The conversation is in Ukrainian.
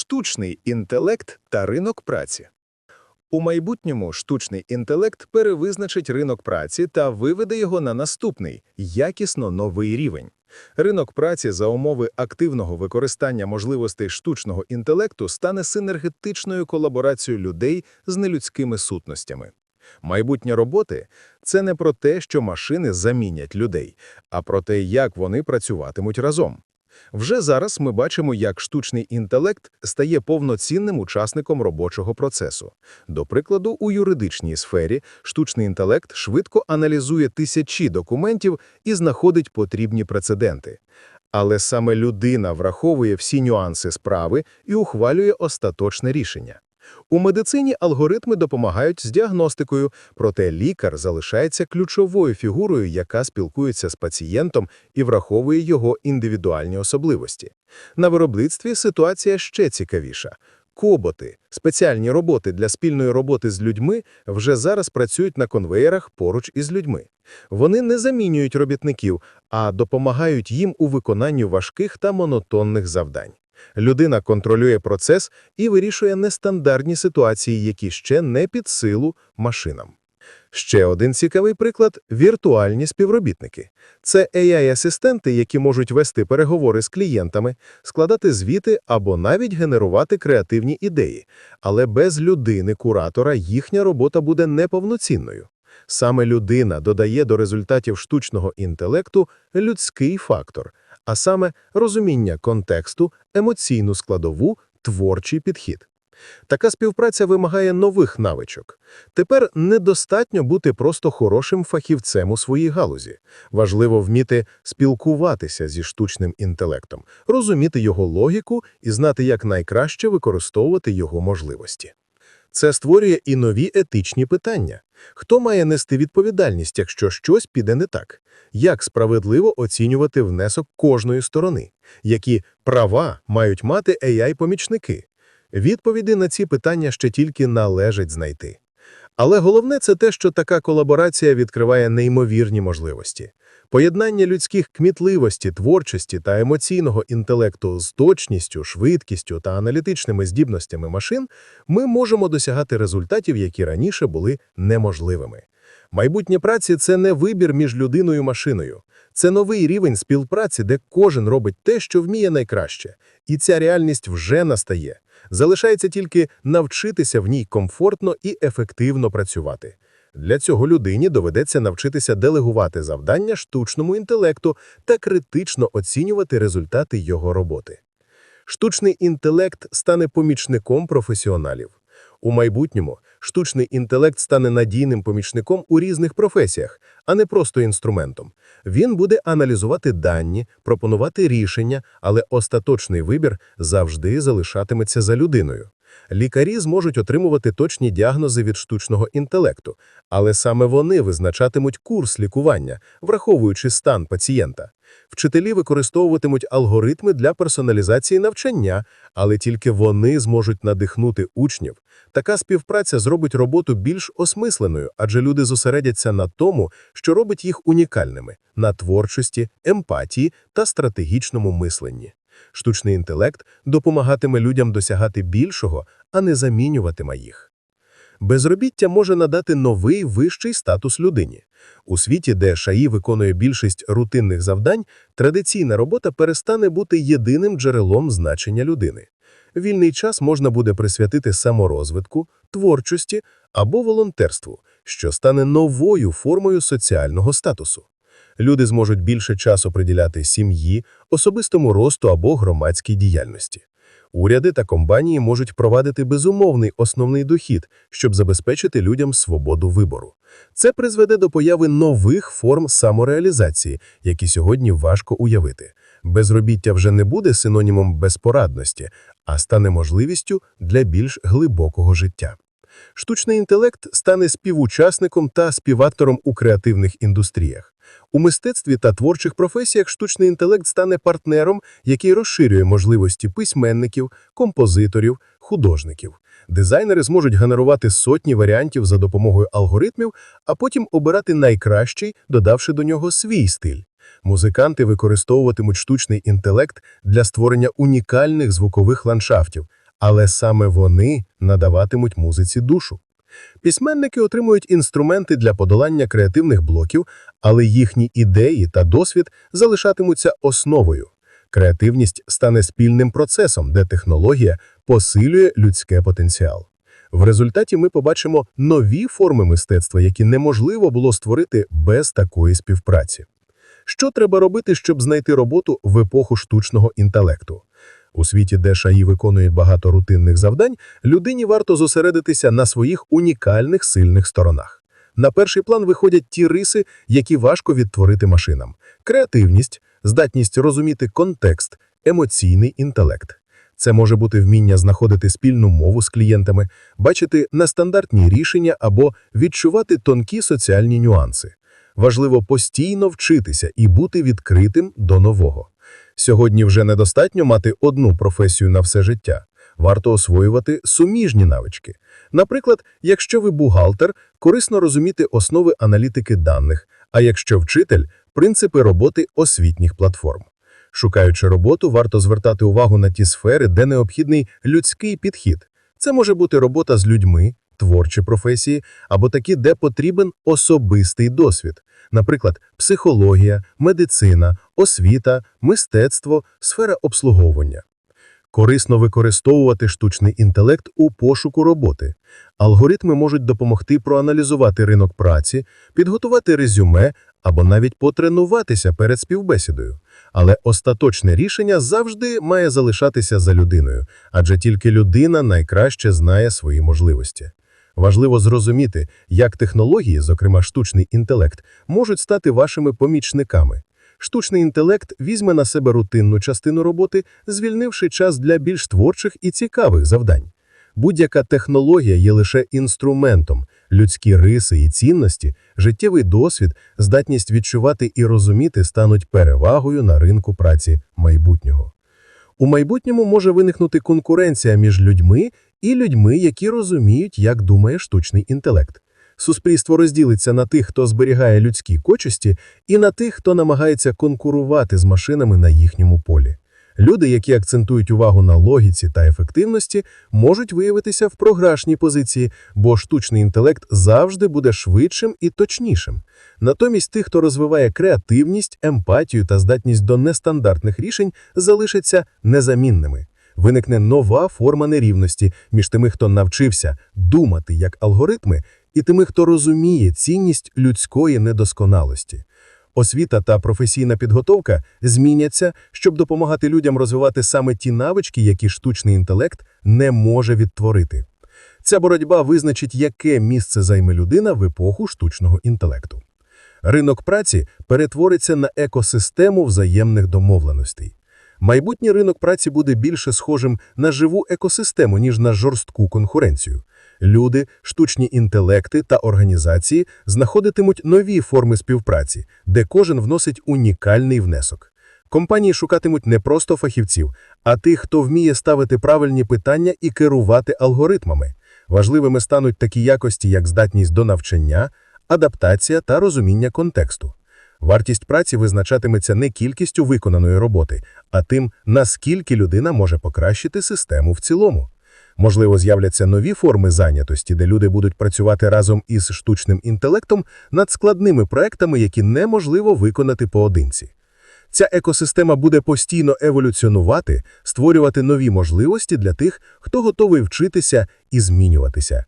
Штучний інтелект та ринок праці. У майбутньому штучний інтелект перевизначить ринок праці та виведе його на наступний, якісно новий рівень. Ринок праці за умови активного використання можливостей штучного інтелекту стане синергетичною колаборацією людей з нелюдськими сутностями. Майбутнє роботи – це не про те, що машини замінять людей, а про те, як вони працюватимуть разом. Вже зараз ми бачимо, як штучний інтелект стає повноцінним учасником робочого процесу. До прикладу, у юридичній сфері штучний інтелект швидко аналізує тисячі документів і знаходить потрібні прецеденти. Але саме людина враховує всі нюанси справи і ухвалює остаточне рішення. У медицині алгоритми допомагають з діагностикою, проте лікар залишається ключовою фігурою, яка спілкується з пацієнтом і враховує його індивідуальні особливості. На виробництві ситуація ще цікавіша. Коботи, спеціальні роботи для спільної роботи з людьми, вже зараз працюють на конвеєрах поруч із людьми. Вони не замінюють робітників, а допомагають їм у виконанні важких та монотонних завдань. Людина контролює процес і вирішує нестандартні ситуації, які ще не під силу машинам. Ще один цікавий приклад – віртуальні співробітники. Це AI-асистенти, які можуть вести переговори з клієнтами, складати звіти або навіть генерувати креативні ідеї. Але без людини-куратора їхня робота буде неповноцінною. Саме людина додає до результатів штучного інтелекту людський фактор, а саме розуміння контексту, емоційну складову, творчий підхід. Така співпраця вимагає нових навичок. Тепер недостатньо бути просто хорошим фахівцем у своїй галузі. Важливо вміти спілкуватися зі штучним інтелектом, розуміти його логіку і знати, як найкраще використовувати його можливості. Це створює і нові етичні питання. Хто має нести відповідальність, якщо щось піде не так? Як справедливо оцінювати внесок кожної сторони? Які права мають мати AI-помічники? Відповіді на ці питання ще тільки належить знайти. Але головне – це те, що така колаборація відкриває неймовірні можливості. Поєднання людських кмітливості, творчості та емоційного інтелекту з точністю, швидкістю та аналітичними здібностями машин ми можемо досягати результатів, які раніше були неможливими. Майбутнє праці – це не вибір між людиною і машиною. Це новий рівень співпраці, де кожен робить те, що вміє найкраще. І ця реальність вже настає. Залишається тільки навчитися в ній комфортно і ефективно працювати. Для цього людині доведеться навчитися делегувати завдання штучному інтелекту та критично оцінювати результати його роботи. Штучний інтелект стане помічником професіоналів. У майбутньому штучний інтелект стане надійним помічником у різних професіях, а не просто інструментом. Він буде аналізувати дані, пропонувати рішення, але остаточний вибір завжди залишатиметься за людиною. Лікарі зможуть отримувати точні діагнози від штучного інтелекту, але саме вони визначатимуть курс лікування, враховуючи стан пацієнта. Вчителі використовуватимуть алгоритми для персоналізації навчання, але тільки вони зможуть надихнути учнів. Така співпраця зробить роботу більш осмисленою, адже люди зосередяться на тому, що робить їх унікальними – на творчості, емпатії та стратегічному мисленні. Штучний інтелект допомагатиме людям досягати більшого, а не замінюватиме їх. Безробіття може надати новий вищий статус людині. У світі, де ШАІ виконує більшість рутинних завдань, традиційна робота перестане бути єдиним джерелом значення людини. Вільний час можна буде присвятити саморозвитку, творчості або волонтерству, що стане новою формою соціального статусу. Люди зможуть більше часу приділяти сім'ї, особистому росту або громадській діяльності. Уряди та компанії можуть провадити безумовний основний дохід, щоб забезпечити людям свободу вибору. Це призведе до появи нових форм самореалізації, які сьогодні важко уявити. Безробіття вже не буде синонімом безпорадності, а стане можливістю для більш глибокого життя. Штучний інтелект стане співучасником та співавтором у креативних індустріях. У мистецтві та творчих професіях штучний інтелект стане партнером, який розширює можливості письменників, композиторів, художників. Дизайнери зможуть генерувати сотні варіантів за допомогою алгоритмів, а потім обирати найкращий, додавши до нього свій стиль. Музиканти використовуватимуть штучний інтелект для створення унікальних звукових ландшафтів, але саме вони надаватимуть музиці душу. Письменники отримують інструменти для подолання креативних блоків, але їхні ідеї та досвід залишатимуться основою. Креативність стане спільним процесом, де технологія посилює людське потенціал. В результаті ми побачимо нові форми мистецтва, які неможливо було створити без такої співпраці. Що треба робити, щоб знайти роботу в епоху штучного інтелекту? У світі, де шаї виконують багато рутинних завдань, людині варто зосередитися на своїх унікальних сильних сторонах. На перший план виходять ті риси, які важко відтворити машинам: креативність, здатність розуміти контекст, емоційний інтелект. Це може бути вміння знаходити спільну мову з клієнтами, бачити нестандартні рішення або відчувати тонкі соціальні нюанси. Важливо постійно вчитися і бути відкритим до нового. Сьогодні вже недостатньо мати одну професію на все життя. Варто освоювати суміжні навички. Наприклад, якщо ви бухгалтер, корисно розуміти основи аналітики даних, а якщо вчитель – принципи роботи освітніх платформ. Шукаючи роботу, варто звертати увагу на ті сфери, де необхідний людський підхід. Це може бути робота з людьми, творчі професії, або такі, де потрібен особистий досвід. Наприклад, психологія, медицина, освіта, мистецтво, сфера обслуговування. Корисно використовувати штучний інтелект у пошуку роботи. Алгоритми можуть допомогти проаналізувати ринок праці, підготувати резюме або навіть потренуватися перед співбесідою. Але остаточне рішення завжди має залишатися за людиною, адже тільки людина найкраще знає свої можливості. Важливо зрозуміти, як технології, зокрема штучний інтелект, можуть стати вашими помічниками. Штучний інтелект візьме на себе рутинну частину роботи, звільнивши час для більш творчих і цікавих завдань. Будь-яка технологія є лише інструментом. Людські риси і цінності, життєвий досвід, здатність відчувати і розуміти стануть перевагою на ринку праці майбутнього. У майбутньому може виникнути конкуренція між людьми і людьми, які розуміють, як думає штучний інтелект. Суспільство розділиться на тих, хто зберігає людські кочості, і на тих, хто намагається конкурувати з машинами на їхньому полі. Люди, які акцентують увагу на логіці та ефективності, можуть виявитися в програшній позиції, бо штучний інтелект завжди буде швидшим і точнішим. Натомість тих, хто розвиває креативність, емпатію та здатність до нестандартних рішень, залишаться незамінними. Виникне нова форма нерівності між тими, хто навчився думати як алгоритми, і тими, хто розуміє цінність людської недосконалості. Освіта та професійна підготовка зміняться, щоб допомагати людям розвивати саме ті навички, які штучний інтелект не може відтворити. Ця боротьба визначить, яке місце займе людина в епоху штучного інтелекту. Ринок праці перетвориться на екосистему взаємних домовленостей. Майбутній ринок праці буде більше схожим на живу екосистему, ніж на жорстку конкуренцію. Люди, штучні інтелекти та організації знаходитимуть нові форми співпраці, де кожен вносить унікальний внесок. Компанії шукатимуть не просто фахівців, а тих, хто вміє ставити правильні питання і керувати алгоритмами. Важливими стануть такі якості, як здатність до навчання, адаптація та розуміння контексту. Вартість праці визначатиметься не кількістю виконаної роботи, а тим, наскільки людина може покращити систему в цілому. Можливо, з'являться нові форми зайнятості, де люди будуть працювати разом із штучним інтелектом над складними проектами, які неможливо виконати поодинці. Ця екосистема буде постійно еволюціонувати, створювати нові можливості для тих, хто готовий вчитися і змінюватися.